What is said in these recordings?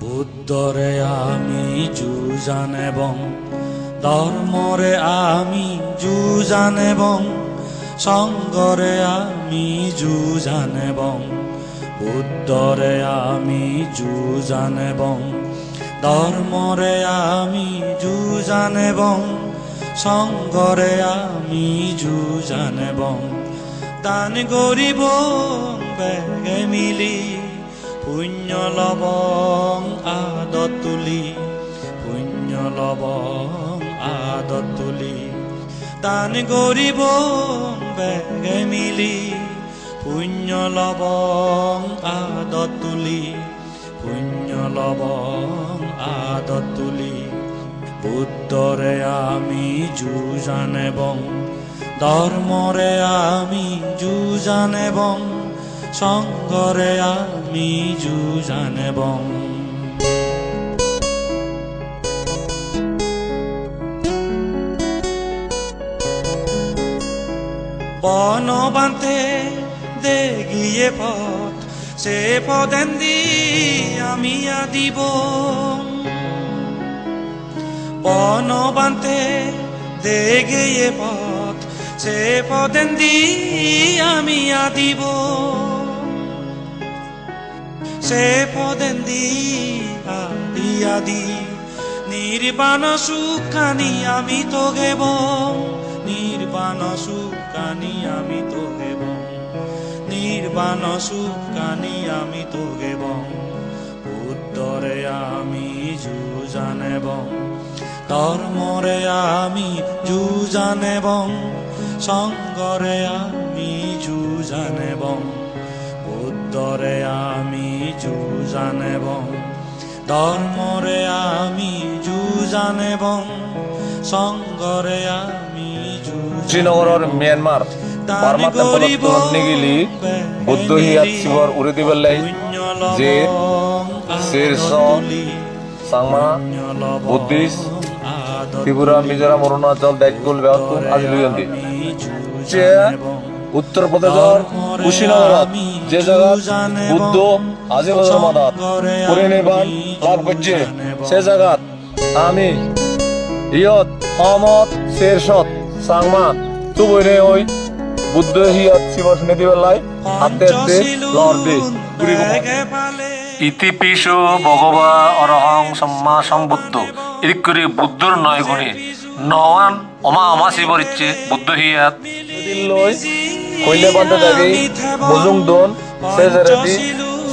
বুদ্ধরে আমি যুজান এবং ধর্মরে আমি যুজান এবং সঙ্গরে আমি যুজান এবং বুদ্ধরে আমি যুজান এবং ধর্মরে আমি যুজান এবং সঙ্গরে আমি যুজান এবং দান গরিব বেগে মিলি পুণ্য লবং আদত তুলি পুণ্য লবং আদত তুলি দান গরিব বেগে মিলি পুণ্য লবং আদত তুলি পুণ্য লবং আদত তুলি বুদ্ধরে আমি যুজান এবং ধর্মরে আমি যুজান এবং সঙ্গরে আমি যুজান এবং বনবান্তে দে গিয়ে পথ, সে পদেন্দি আমি আদিব বনবান্তে দে গিয়ে পথ, সে পদেন্দি আমি আদিব সে পদেন্দি আদি আদি নির্বাণ সুখানি আমি তো গেব নির্বাণ সুখানি আমি তো গেব নির্বাণ সুখানি আমি তো গেব উত্তরে আমি যুজান এবং ধর্মরে আমি যুজান এবং সঙ্গরে আমি যুজান এবং বুদ্ধরে আমি যুজান এবং ধর্মরে আমি যুজান এবং সঙ্গরে আমি বাৰ্মা টেম্পলত নিগিলি বুদ্ধ হিয়াত যে চাংমা বুদ্ধিষ্ট ত্রিপুরা মিজোরাম অরুণাচল ব্যবস্থা আজি লুইয়ন্তি যে উত্তর প্রদেশের কুশীনগরত যে জায়গাত বুদ্ধ আজি মাদাত পরিনির্বাণ লাভ করছে সে জায়গাত আমি ইয়ত অমত শেরশত সাংমা তুবইনে ওই বুদ্ধ হিয়ত শিবর নিধি বেলায় হাতে হাতে ভগবা অরহং সম্মা সম্বুদ্ধ। ইরিকুরি বুদ্ধর নয় গুণে। নওয়ান অমা অমা শিবর ইচ্ছে বুদ্ধ হিয়াত। কইলে বান্ধে থাকি মুজুং দন সে জারেদি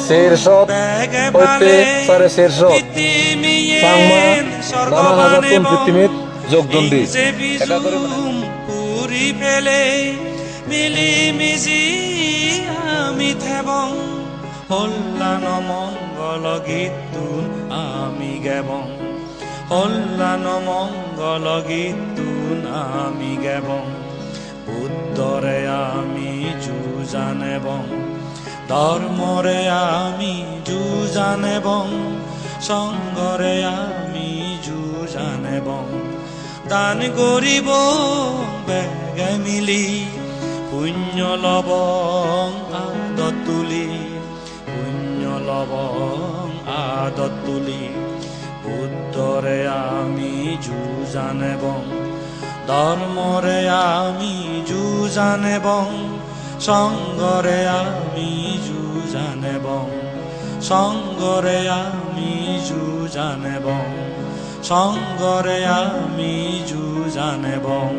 শের সত হইতে সারে শের সত সাংমা নানা হাজার তুন পৃথিবীর যোগদন দি এটা করে পুরি পেলে মিলি মিশি আমি থেবং হল্লান মঙ্গল গীতুন আমি গেবং। হল্লান মঙ্গল গীতুন আমি গেবং। বুদ্ধরে আমি যুজান এবং ধর্মরে আমি যুজান এবং সঙ্গরে আমি যুজান এবং দান গরিব বেগে মিলি পুণ্য লবং আদত তুলি পুণ্য লবং আদত তুলি বুদ্ধরে আমি যুজান এবং ধর্মরে আমি যুজান এবং সঙ্গরে আমি যুজান এবং সঙ্গরে আমি যুজান এবং সঙ্গরে আমি যুজান এবং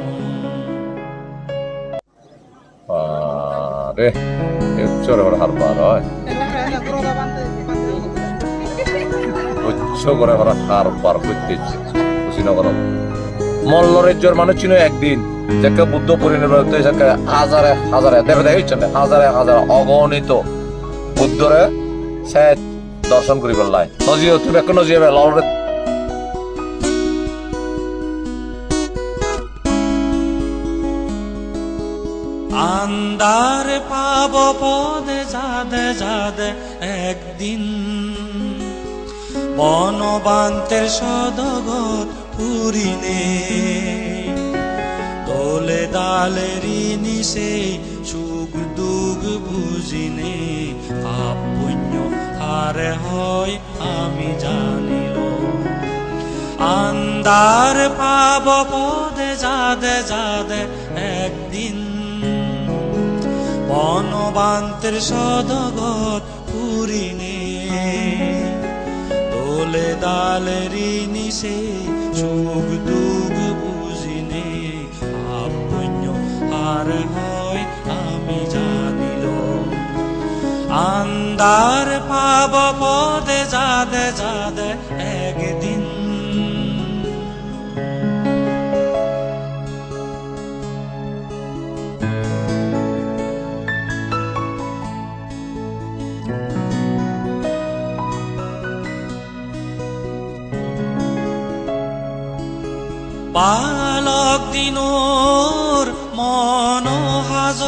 আরে উচ্চরে করে হার পার হয় উচ্চ করে করে হার পার করতেছে। কুশীনগর মল্লরাজ্যর মানুষ ছিল একদিন, যাকে বুদ্ধ পরিনির্বাণ হতে যাকে হাজারে হাজারে, দেবে দেখেছেন হাজারে হাজারে অগণিত বুদ্ধরে সে দর্শন করি পেলাই নজিও, তুমি এক নজিয়ে লড়ে আন্দার পাব পদে যাদে যাদে একদিন। বনবান্তের সদগত পুরিনে। দোলে দালের নিশে সুখ দুগ বুঝিনে। পাপ পুণ্য আরে হয় আমি জানিল আন্দার পাব পদে যাদে যাদে একদিন। বনবান্তের সদগত পুরিনে। দোলে দালেরি নিশে সুখ দুঃখ বুঝিনে আপন্য, আর হয় আমি জানিল। আন্দার পাব পদে, যাদে যাদে বালক দিনোর মন হাজ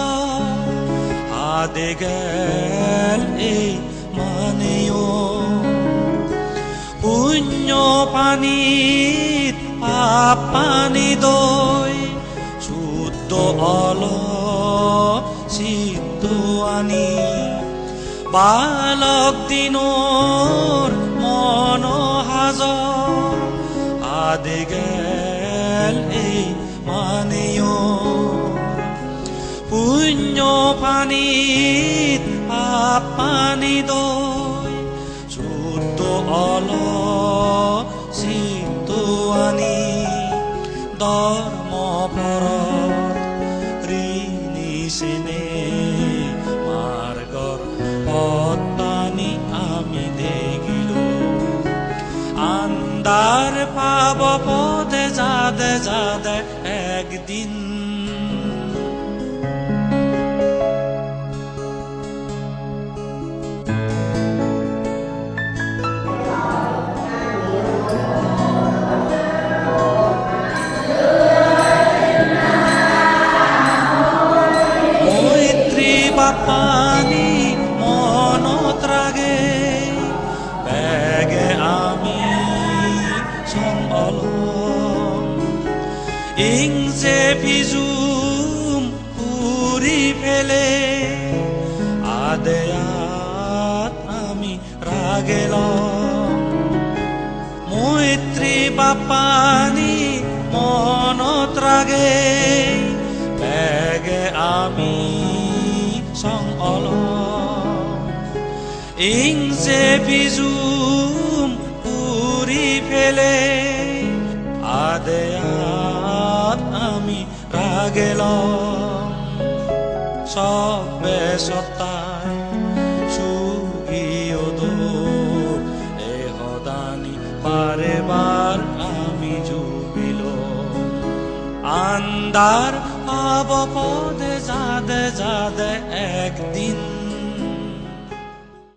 আদে গেল এই মানেও। পুণ্য পানীত পাপ পানী দৈ শুদ্ধ অল সিদ্ধ আনি। বালক দিনোর মন হাজ আদে গেল মানেও পুণ্য পানীত পাপ পানী দৈ শুদ্ধ অল সিদ্ধ আনি ধৰ্ম যাদে একদিন। রাগেলাম মৈত্রী বাপানি মনত রাগে বেগে আমি সংঅল ইংসে বিজুম পুরি ফেলে আদেয়াত আমি রাগেলাম। সবে সত্তায় আন্দার আবপদে যাদে যাদে একদিন